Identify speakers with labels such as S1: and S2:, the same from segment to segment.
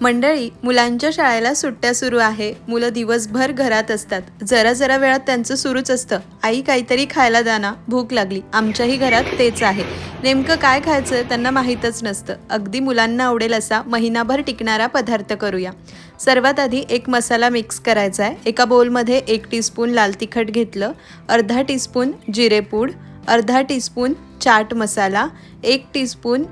S1: मंडळी मुलांच्या शाळेला सुट्ट्या सुरू आहे. मुलं दिवसभर घरात असतात. जरा जरा वेळात त्यांचं सुरूच असतं. आई काहीतरी खायला दाना भूक लागली. आमच्याही घरात तेच आहे. नेमकं काय खायचं त्यांना माहीतच नसतं. अगदी मुलांना आवडेल असा महिनाभर टिकणारा पदार्थ करूया. सर्वात आधी एक मसाला मिक्स करायचा आहे. एका बोलमध्ये एक टीस्पून लाल तिखट घेतलं अर्धा टीस्पून जिरेपूड अर्धा टीस्पून चाट मसाला एक टीस्पून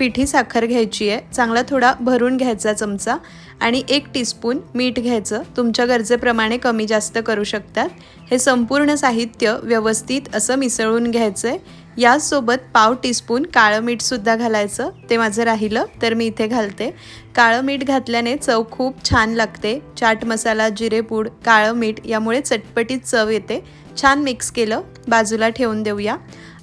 S1: पिठी साखर घ्यायची आहे. चांगला थोडा भरून घ्यायचा चमचा आणि एक टीस्पून मीठ घ्यायचं. तुमच्या गरजेप्रमाणे कमी जास्त करू शकतात. हे संपूर्ण साहित्य व्यवस्थित असं मिसळून घ्यायचं आहे याचसोबत पाव टीस्पून काळं मीठसुद्धा घालायचं. ते माझं राहिलं तर मी इथे घालते. काळं मीठ घातल्याने चव खूप छान लागते. चाट मसाला जिरेपूड काळं मीठ यामुळे चटपटीत चव येते. छान मिक्स केलं. बाजूला ठेवून देऊया.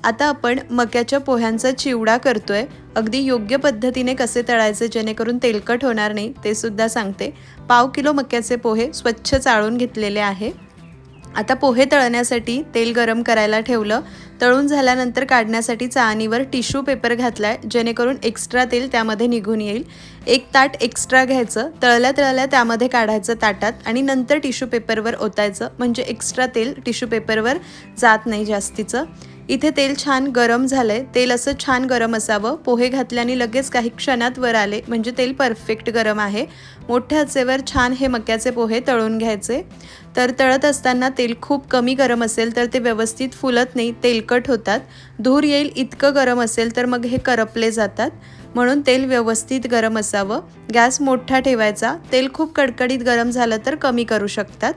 S1: आता आपण मक्याच्या पोह्यांचा चिवडा करतोय. अगदी योग्य पद्धतीने कसे तळायचे जेणेकरून तेलकट होणार नाही ते सुद्धा सांगते. पाव किलो मक्याचे पोहे स्वच्छ चाळून घेतलेले आहे. आता पोहे तळण्यासाठी तेल गरम करायला ठेवलं. तळून झाल्यानंतर काढण्यासाठी चाळणीवर टिश्यू पेपर घातलाय जेणेकरून एक्स्ट्रा तेल त्यामध्ये निघून येईल. एक ताट एक्स्ट्रा घ्यायचं तळल्या तळल्या त्यामध्ये काढायचं ताटात आणि नंतर टिश्यू पेपरवर ओतायचं. म्हणजे एक्स्ट्रा तेल टिश्यू पेपरवर जात नाही जास्तीचं. इथे तेल छान गरम झालंय. तेल असं छान गरम असावं. पोहे घातल्याने लगेच काही क्षणात वर आले. म्हणजे तेल परफेक्ट गरम आहे. मोठ्या आचेवर छान हे मक्याचे पोहे तळून घ्यायचे. तर तळत असताना तेल खूप कमी गरम असेल तर ते व्यवस्थित फुलत नाही तेलकट होतात. धूर येईल इतकं गरम असेल तर मग हे करपले जातात. म्हणून तेल व्यवस्थित गरम असावं. गॅस मोठा ठेवायचा. तेल खूप कडकडीत गरम झालं तर कमी करू शकतात.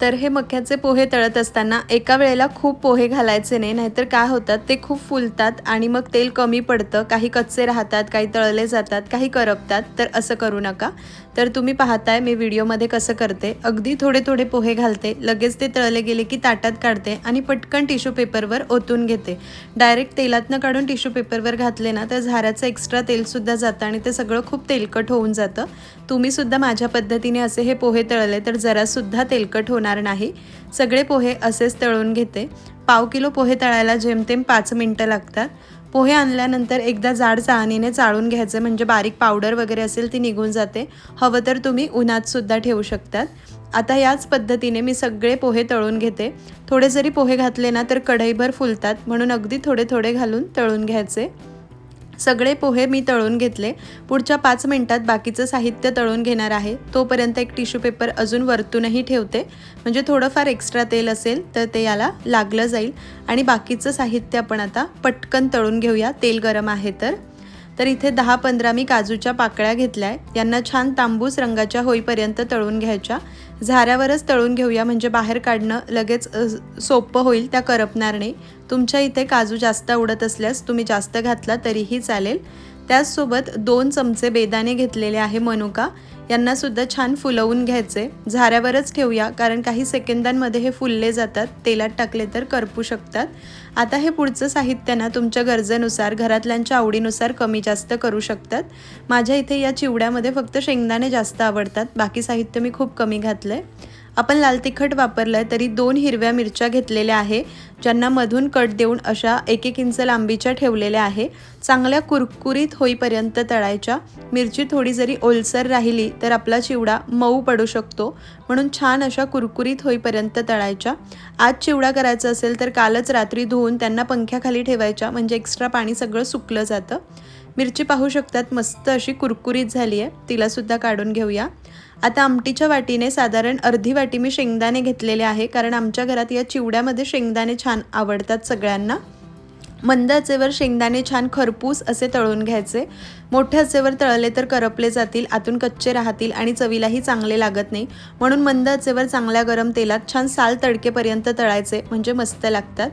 S1: तर हे मक्याचे पोहे तळत असताना एका वेळेला खूप पोहे घालायचे नाही नाहीतर काय होतात ते खूप फुलतात आणि मग तेल कमी पडतं. काही कच्चे राहतात काही तळले जातात काही करपतात. तर असं करू नका. तर तुम्ही पाहताय मी व्हिडिओमध्ये कसं करते. अगदी थोडे थोडे पोहे घालते. लगेच ते तळले गेले की ताटात काढते आणि पटकन टिश्यू पेपरवर ओतून घेते. डायरेक्ट तेलातनं काढून टिश्यू पेपरवर घातले ना तर झाऱ्याचं एक्स्ट्रा तेलसुद्धा जातं आणि ते सगळं खूप तेलकट होऊन जातं. तुम्हीसुद्धा माझ्या पद्धतीने असे हे पोहे तळले तर जरासुद्धा तेलकट होणार नाही. सगळे पोहे असेच तळून घेते. पाव किलो पोहे तळायला जेमतेम पाच मिनटं लागतात. पोहे आणल्यानंतर एकदा जाड चाळणीने चाळून घ्यायचे म्हणजे बारीक पावडर वगैरे असेल ती निघून जाते. हवं तर तुम्ही उन्हातसुद्धा ठेवू शकतात. आता याच पद्धतीने मी सगळे पोहे तळून घेते. थोडे जरी पोहे घातले ना तर कढईभर फुलतात. म्हणून अगदी थोडे थोडे घालून तळून घ्यायचे. सगळे पोहे मी तळून घेतले. पुढच्या पाच मिनिटात बाकीचं साहित्य तळून घेणार आहे. तोपर्यंत एक टिश्यू पेपर अजून वरतूनही ठेवते. म्हणजे थोडंफार एक्स्ट्रा तेल असेल तर ते याला लागलं जाईल. आणि बाकीचं साहित्य आपण आता पटकन तळून घेऊया. तेल गरम आहे तर. तर इथे दहा पंधरा मी काजूच्या पाकळ्या घेतल्या आहे यांना छान तांबूस रंगाच्या होईपर्यंत तळून घ्यायच्या. झाऱ्यावरच तळून घेऊया म्हणजे बाहेर काढणं लगेच सोपं होईल त्या करपणार नाही. तुमच्या इथे काजू जास्त आवडत असल्यास तुम्ही जास्त घातला तरीही चालेल. त्याचसोबत दोन चमचे बेदाणे घेतलेले आहे मनुका. यांनासुद्धा छान फुलवून घ्यायचे. झाऱ्यावरच ठेवूया कारण काही सेकंदांमध्ये हे फुलले जातात तेलात टाकले तर करपू शकतात. आता हे पुढचं साहित्य ना तुमच्या गरजेनुसार घरातल्यांच्या आवडीनुसार कमी जास्त करू शकतात. माझ्या इथे या चिवड्यामध्ये फक्त शेंगदाणे जास्त आवडतात बाकी साहित्य मी खूप कमी घातलं आहे आपण लाल तिखट वापरलं आहे तरी दोन हिरव्या मिरच्या घेतलेल्या आहे ज्यांना मधून कट देऊन अशा एक एक इंच लांबीच्या ठेवलेल्या आहे. चांगल्या कुरकुरीत होईपर्यंत तळायच्या. मिरची थोडी जरी ओलसर राहिली तर आपला चिवडा मऊ पडू शकतो. म्हणून छान अशा कुरकुरीत होईपर्यंत तळायच्या. आज चिवडा करायचा असेल तर कालच रात्री धुवून त्यांना पंख्याखाली ठेवायच्या म्हणजे एक्स्ट्रा पाणी सगळं सुकलं जातं. मिरची पाहू शकतात. मस्त अशी कुरकुरीत झाली आहे. तिलासुद्धा काढून घेऊया. आता आमटीच्या वाटीने साधारण अर्धी वाटी मी शेंगदाणे घेतलेले आहे. कारण आमच्या घरात या चिवड्यामध्ये शेंगदाणे छान आवडतात सगळ्यांना. मंद आचेवर शेंगदाणे छान खरपूस असे तळून घ्यायचे. मोठ्या आचेवर तळले तर करपले जातील आतून कच्चे राहतील आणि चवीलाही चांगले लागत नाही. म्हणून मंद आचेवर चांगल्या गरम तेलात छान साल तडकेपर्यंत तळायचे. म्हणजे मस्त लागतात.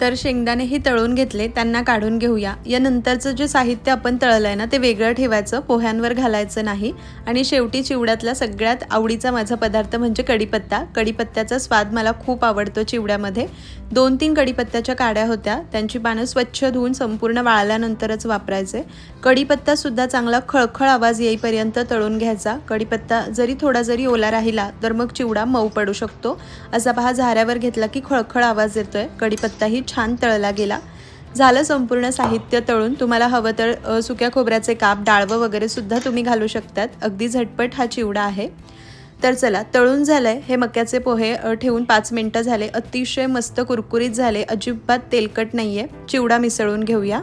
S1: तर शेंगदाणे हे तळून घेतले त्यांना काढून घेऊया. या नंतरचं जे साहित्य आपण तळलं आहे ना ते वेगळं ठेवायचं पोह्यांवर घालायचं नाही. आणि शेवटी चिवड्यातला सगळ्यात आवडीचा माझा पदार्थ म्हणजे कढीपत्ता. कढीपत्त्याचा स्वाद मला खूप आवडतो चिवड्यामध्ये. दोन तीन कढीपत्त्याच्या काड्या होत्या. त्यांची पानं स्वच्छ धुवून संपूर्ण वाळल्यानंतरच वापरायचे. कढीपत्तासुद्धा चांगला खळखळ आवाज येईपर्यंत तळून घ्यायचा. कढीपत्ता जरी थोडा जरी ओला राहिला तर मग चिवडा मऊ पडू शकतो. असा पहा झाऱ्यावर घेतला की खळखळ आवाज येतोय. कढीपत्ताही छान तळला गेला. झालं संपूर्ण साहित्य तळून. तुम्हाला हवं तर सुक्या खोबऱ्याचे काप डाळवं वगैरे सुद्धा तुम्ही घालू शकतात. अगदी झटपट हा चिवडा आहे. तर चला तळून झालंय. हे मक्याचे पोहे ठेवून पाच मिनटं झाले. अतिशय मस्त कुरकुरीत झाले. अजिबात तेलकट नाहीये. चिवडा मिसळून घेऊया.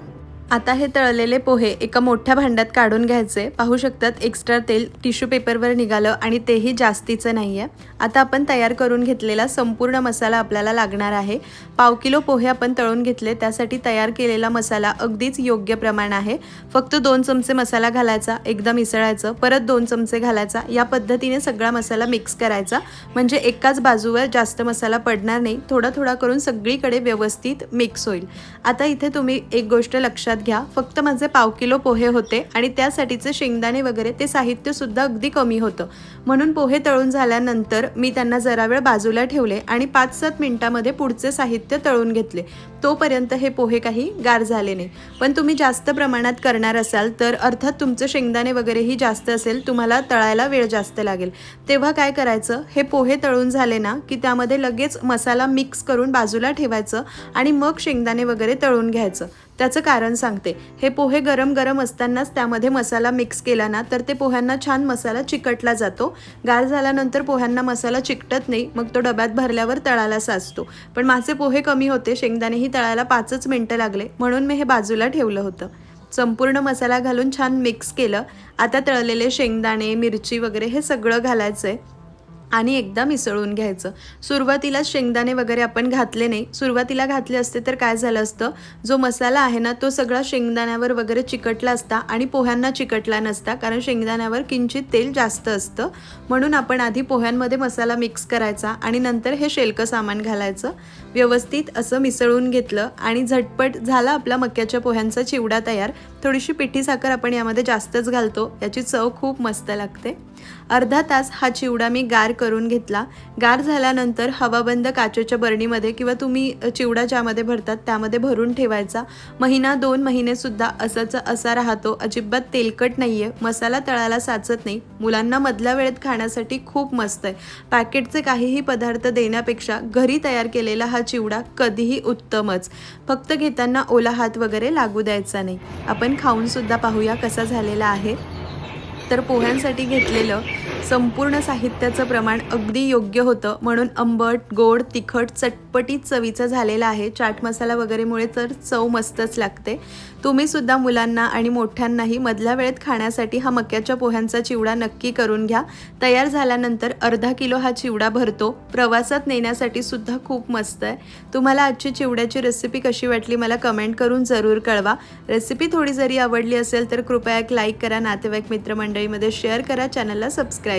S1: आता हे तळलेले पोहे एका मोठ्या भांड्यात काढून घ्यायचे. पाहू शकतात एक्स्ट्रा तेल टिश्यू पेपरवर निघालं आणि तेही जास्तीचं नाही आहे आता आपण तयार करून घेतलेला संपूर्ण मसाला आपल्याला लागणार आहे. पाव किलो पोहे आपण तळून घेतले त्यासाठी तयार केलेला मसाला अगदीच योग्य प्रमाण आहे. फक्त दोन चमचे मसाला घालायचा एकदा मिसळायचं परत दोन चमचे घालायचा. या पद्धतीने सगळा मसाला मिक्स करायचा. म्हणजे एकाच बाजूवर जास्त मसाला पडणार नाही थोडा थोडा करून सगळीकडे व्यवस्थित मिक्स होईल. आता इथे तुम्ही एक गोष्ट लक्षात घ्या. फक्त माझे पाव किलो पोहे होते आणि त्यासाठीचे शेंगदाणे वगैरे ते साहित्य सुद्धा अगदी कमी होतं. म्हणून पोहे तळून झाल्यानंतर मी त्यांना जरा वेळ बाजूला ठेवले आणि पाच सात मिनिटामध्ये पुढचे साहित्य तळून घेतले. तोपर्यंत हे पोहे काही गार झाले नाही. पण तुम्ही जास्त प्रमाणात करणार असाल तर अर्थात तुमचं शेंगदाणे वगैरेही जास्त असेल तुम्हाला तळायला वेळ जास्त लागेल. तेव्हा काय करायचं? हे पोहे तळून झाले ना की त्यामध्ये लगेच मसाला मिक्स करून बाजूला ठेवायचं आणि मग शेंगदाणे वगैरे तळून घ्यायचं. त्याचं कारण सांगते. हे पोहे गरम गरम असतानाच त्यामध्ये मसाला मिक्स केला ना तर ते पोह्यांना छान मसाला चिकटला जातो. गार झाल्यानंतर पोह्यांना मसाला चिकटत नाही मग तो डब्यात भरल्यावर तळाला साचतो. पण माझे पोहे कमी होते शेंगदाणेही तळायला पाचच मिनटं लागले म्हणून मी हे बाजूला ठेवलं होतं. संपूर्ण मसाला घालून छान मिक्स केलं. आता तळलेले शेंगदाणे मिरची वगैरे हे सगळं घालायचं आहे आणि एकदा मिसळून घ्यायचं. सुरुवातीला शेंगदाणे वगैरे आपण घातले नाही. सुरुवातीला घातले असते तर काय झालं असतं? जो मसाला आहे ना तो सगळा शेंगदाण्यावर वगैरे चिकटला असता आणि पोह्यांना चिकटला नसता कारण शेंगदाण्यावर किंचित तेल जास्त असतं. म्हणून आपण आधी पोह्यांमध्ये मसाला मिक्स करायचा आणि नंतर हे शेलकं सामान घालायचं. व्यवस्थित असं मिसळून घेतलं आणि झटपट झाला आपला मक्याच्या पोह्यांचा चिवडा तयार. थोडीशी पिठी साखर आपण यामध्ये जास्तच घालतो. याची चव खूप मस्त लागते. अर्धा तास हा चिवडा मी गार करून घेतला. गार झाल्यानंतर हवाबंद काचेच्या बरणीमध्ये किंवा तुम्ही चिवडा ज्यामध्ये भरतात त्यामध्ये भरून ठेवायचा. महिना दोन महिनेसुद्धा असाचा असा राहतो. अजिबात तेलकट नाही आहे मसाला तळाला साचत नाही. मुलांना मधल्या वेळेत खाण्यासाठी खूप मस्त आहे. पॅकेटचे काहीही पदार्थ देण्यापेक्षा घरी तयार केलेला हा चिवडा कधीही उत्तमच. फक्त घेताना ओला हात वगैरे लागू द्यायचा नाही. आपण आपण खाऊनसुद्धा पाहूया कसा झालेला आहे. तर पोह्यांसाठी घेतलेलं संपूर्ण साहित्याचं प्रमाण अगदी योग्य होतं. म्हणून आंबट गोड तिखट चटपटीत चवीचं झालेलं आहे. चाट मसाला वगैरेमुळे तर चव मस्तच लागते. तुम्ही सुद्धा मुलांना आणि मोठ्यांनाही मधल्या वेळेत खाण्यासाठी हा मक्याच्या पोह्यांचा चिवडा नक्की करून घ्या. तयार झाल्यानंतर अर्धा किलो हा चिवडा भरतो. प्रवासात नेण्यासाठी सुद्धा खूप मस्त आहे. तुम्हाला आजची चिवड्याची रेसिपी कशी वाटली मला कमेंट करून जरूर कळवा. रेसिपी थोडी जरी आवडली असेल तर कृपया एक लाईक करा. नातेवाईक मित्रमंडळीमध्ये शेअर करा. चॅनलला सबस्क्राईब